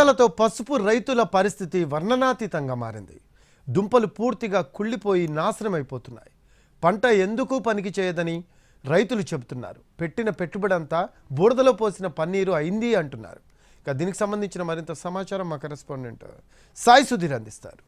వరదలతో పసుపు రైతుల పరిస్థితి వర్ణనాతీతంగా మారింది. దుంపలు పూర్తిగా కుళ్ళిపోయి నాశనమైపోతున్నాయి. పంట ఎందుకు పనికి చేయదని రైతులు చెబుతున్నారు. పెట్టిన పెట్టుబడి అంతా బూరదలో పోసిన పన్నీరు అయింది అంటున్నారు. ఇక దీనికి సంబంధించిన మరింత సమాచారం మా కరెస్పాండెంట్ సాయి సుధీర్ అందిస్తారు.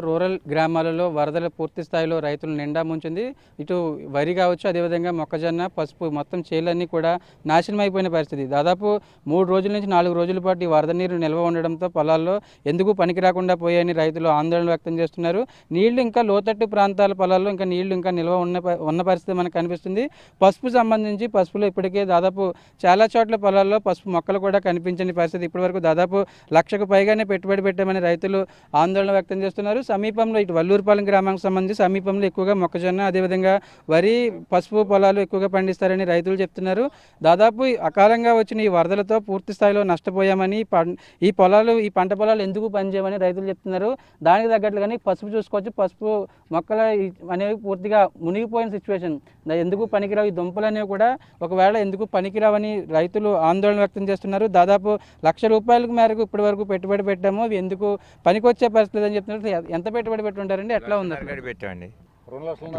రూరల్ గ్రామాలలో వరదలు పూర్తి స్థాయిలో రైతులు నిండా ముంచింది. ఇటు వరి కావచ్చు అదేవిధంగా మొక్కజొన్న పసుపు మొత్తం చేలన్నీ కూడా నాశనం అయిపోయిన పరిస్థితి. దాదాపు మూడు రోజుల నుంచి నాలుగు రోజుల పాటు ఈ వరద నీరు నిల్వ ఉండడంతో పొలాల్లో ఎందుకు పనికి రాకుండా పోయాయని రైతులు ఆందోళన వ్యక్తం చేస్తున్నారు. నీళ్ళు ఇంకా లోతట్టు ప్రాంతాల పొలాల్లో ఇంకా నీళ్ళు ఇంకా నిల్వ ఉన్న ఉన్న పరిస్థితి మనకు కనిపిస్తుంది. పసుపు సంబంధించి పసుపులో ఇప్పటికే దాదాపు చాలా చోట్ల పొలాల్లో పసుపు మొక్కలు కూడా కనిపించని పరిస్థితి ఇప్పటివరకు దాదాపు లక్షకు పైగానే పెట్టుబడి పెట్టామని రైతులు ఆందోళన వ్యక్తం చేస్తున్నారు. సమీపంలో ఇటు వల్లూరుపాలెం గ్రామానికి సంబంధించి సమీపంలో ఎక్కువగా మొక్కజొన్న అదేవిధంగా వరి పసుపు పొలాలు ఎక్కువగా పండిస్తారని రైతులు చెప్తున్నారు. దాదాపు అకాలంగా వచ్చిన ఈ వరదలతో పూర్తి స్థాయిలో నష్టపోయామని ఈ పొలాలు ఈ పంట పొలాలు ఎందుకు పనిచేయమని రైతులు చెప్తున్నారు. దానికి తగ్గట్లుగానే పసుపు చూసుకోవచ్చు. పసుపు మొక్కలు అనేవి పూర్తిగా మునిగిపోయిన సిచ్యువేషన్. ఎందుకు పనికిరావు? ఈ దుంపలు అనేవి కూడా ఒకవేళ ఎందుకు పనికిరావని రైతులు ఆందోళన వ్యక్తం చేస్తున్నారు. దాదాపు లక్ష రూపాయలకు మేరకు ఇప్పటి వరకు పెట్టుబడి పెట్టాము. అవి ఎందుకు పనికొచ్చే పరిస్థితి అని చెప్తున్నారు. ఎంత పెట్టుబడి పెట్టుంటారండి? ఎట్లా ఉంది? గడి పెట్టామండి.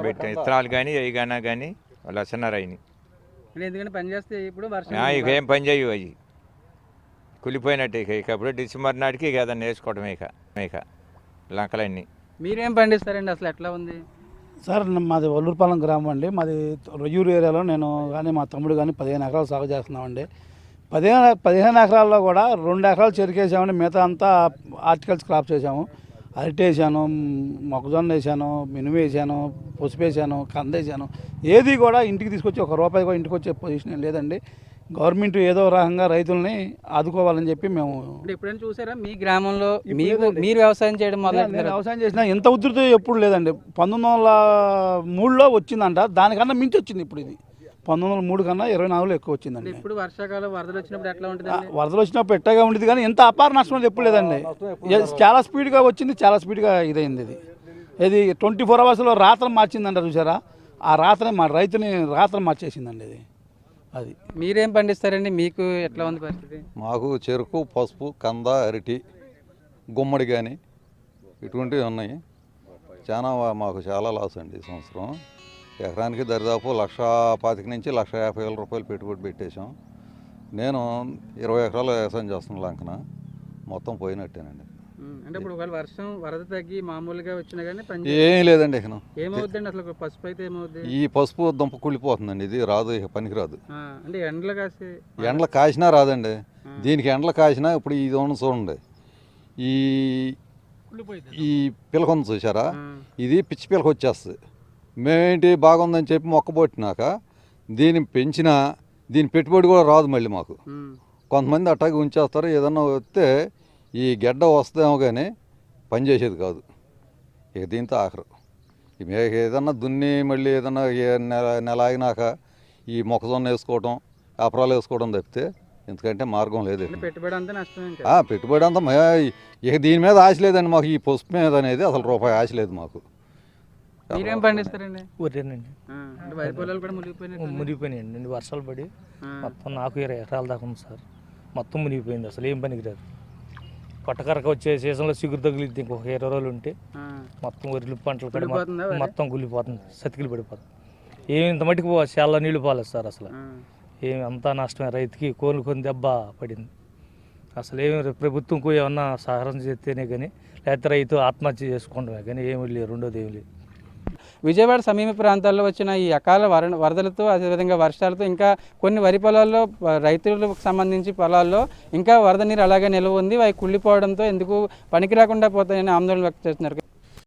పెట్టాం ఇత్తనాలు కానీ అవి కానీ కానీ లక్షన్నర అయినాయి. అంటే ఎందుకంటే పని చేస్తే ఇప్పుడు వర్షం ఇక ఏం పని చేయవు అవి. కులిపోయినట్టు ఇక. ఇక అప్పుడు డిసెంబర్ నాటికి ఇక ఏదన్నా వేసుకోవడమే ఇక. ఇక. లంకలన్నీ. మీరేం పండిస్తారండి? అసలు ఎట్లా ఉంది? సార్ మాది వల్లూరుపాలెం గ్రామం అండి. మాది రొయ్యూరు ఏరియాలో నేను కానీ మా తమ్ముడు కానీ పదిహేను ఎకరాలు సాగు చేస్తున్నామండి. పదిహేను పదిహేను ఎకరాల్లో కూడా రెండు ఎకరాలు చెరికేసామండి. మిగతా అంతా ఆర్టికల్స్ క్రాప్ చేసాము. అరటి వేసాను మొక్కజొన్న వేసాను మినుము వేసాను పసుపు వేసాను కంద వేసాను ఏది కూడా ఇంటికి తీసుకొచ్చి ఒక రూపాయి కూడా ఇంటికి వచ్చే పొజిషన్ ఏం లేదండి. గవర్నమెంట్ ఏదో రకంగా రైతుల్ని ఆదుకోవాలని చెప్పి మేము ఎప్పుడైనా చూసారా? మీ గ్రామంలో మీకు మీరు వ్యవసాయం చేయడం మొదలెట్టారు వ్యవసాయం చేసిన ఎంత ఉధృతి ఎప్పుడు లేదండి. పంతొమ్మిది వందల మూడులో వచ్చిందంట. దానికన్నా మించి వచ్చింది ఇప్పుడు ఇది. పంతొమ్మిది వందల మూడు కన్నా ఇరవై నాలుగులో ఎక్కువ వచ్చిందండి. ఇప్పుడు వర్షాకాలం వరదలు వచ్చినప్పుడు ఎట్లా ఆ, ఉంటుందండి వరదలు వచ్చినప్పుడు ఎట్టగా ఉండేది కానీ ఎంత అపార నష్టం అనేది ఎప్పుడు లేదండి. చాలా స్పీడ్గా వచ్చింది చాలా స్పీడ్గా ఇదైంది ఇది. ఇది ట్వంటీ ఫోర్ అవర్స్లో రాత్రి మార్చిందంట చూసారా? ఆ రాత్రి మా రైతుని రాత్రి మార్చేసిందండి ఇది. అది. మీరేం పండిస్తారండి? మీకు ఎట్లా ఉంది పరిస్థితి? మాకు చెరుకు పసుపు కంద అరటి గుమ్మడి కానీ ఇటువంటివి ఉన్నాయి. చాలా మాకు చాలా లాస్ అండి ఈ సంవత్సరం. ఎకరానికి దరిదాపు లక్ష పాతిక నుంచి లక్ష యాభై వేల రూపాయలు పెట్టుబడి పెట్టేశాం. నేను ఇరవై ఎకరాలు వ్యవసాయం చేస్తున్నాను లంకన. మొత్తం పోయినట్టేనండి. అంటే ఇప్పుడు ఒకవేళ వర్షం వరద తగ్గి మామూలుగా వచ్చినా కానీ పని ఏం లేదండి ఇక ఏమవుద్దండి అసలు పసుపు అయితే ఏమవుద్ది? ఈ పసుపు దుంప కుళ్ళిపోతుందండి. ఇది రాదు ఇక పనికి రాదు. అంటే ఎండలు కాసి ఎండలు కాసినా రాదండి. దీనికి ఎండలు కాసినా ఇప్పుడు ఇది ఉన్న చూడండి. ఈ ఈ పిలక ఉంది చూసారా ఇది పిచ్చి పిలక వచ్చేస్తుంది. మేమేంటి బాగుందని చెప్పి మొక్క పొట్టినాక దీన్ని పెంచినా దీని పెట్టుబడి కూడా రాదు మళ్ళీ మాకు. కొంతమంది అట్టాగే ఉంచేస్తారు. ఏదన్నా వస్తే ఈ గెడ్డ వస్తేమో కానీ పని చేసేది కాదు. ఇక దీంతో ఆఖరు. ఏదన్నా దున్ని మళ్ళీ ఏదన్నా నెల నెల ఆగినాక ఈ మొక్కజొన్న వేసుకోవడం అపరాలు వేసుకోవడం తప్పితే ఎందుకంటే మార్గం లేదు పెట్టుబడి అంతా నష్టం పెట్టుబడి అంతా మే- ఇక దీని మీద ఆశ లేదండి మాకు. ఈ పసుపు మీద అనేది అసలు రూపాయి ఆశ లేదు మాకు. మీరేం పండిస్తారండి? వరేనండి ఆ, అంటే వరి పొలాలు కూడా మునిగిపోయినట్టు మునిగిపోయినాయండి. వర్షాలు పడి మొత్తం నాకు ఇరవై ఎకరాల దాకా ఉంది సార్. మొత్తం మునిగిపోయింది. అసలు ఏం పనికిరాదు పట్టకరక వచ్చే సీజన్లో సిగురు తగిలిద్ది. ఇంకొక ఇరవై రోజులు ఉంటే మొత్తం వరి పంటలు కూడా? మొత్తం గుల్లిపోతుంది సతికిలు పడిపోతుంది. ఏమి ఇంత మటుకు చాలా నీళ్ళు పోలేదు సార్ అసలు. ఏమి అంతా నష్టమే. రైతుకి కోలుకొని దెబ్బ పడింది. అసలు ఏమి ప్రభుత్వం ఏమన్నా సహారం చేస్తేనే కానీ లేకపోతే రైతు ఆత్మహత్య చేసుకోవడమే కానీ ఏమి లేదు. రెండోది ఏమి లేదు. విజయవాడ సమీప ప్రాంతాల్లో వచ్చిన ఈ అకాల వర వరదలతో అదేవిధంగా వర్షాలతో ఇంకా కొన్ని వరి పొలాల్లో రైతులకు సంబంధించి పొలాల్లో ఇంకా వరద నీరు అలాగే నిల్వ ఉంది. అవి కుళ్ళిపోవడంతో ఎందుకు పనికి రాకుండా పోతాయని ఆందోళన వ్యక్తం చేస్తున్నారు.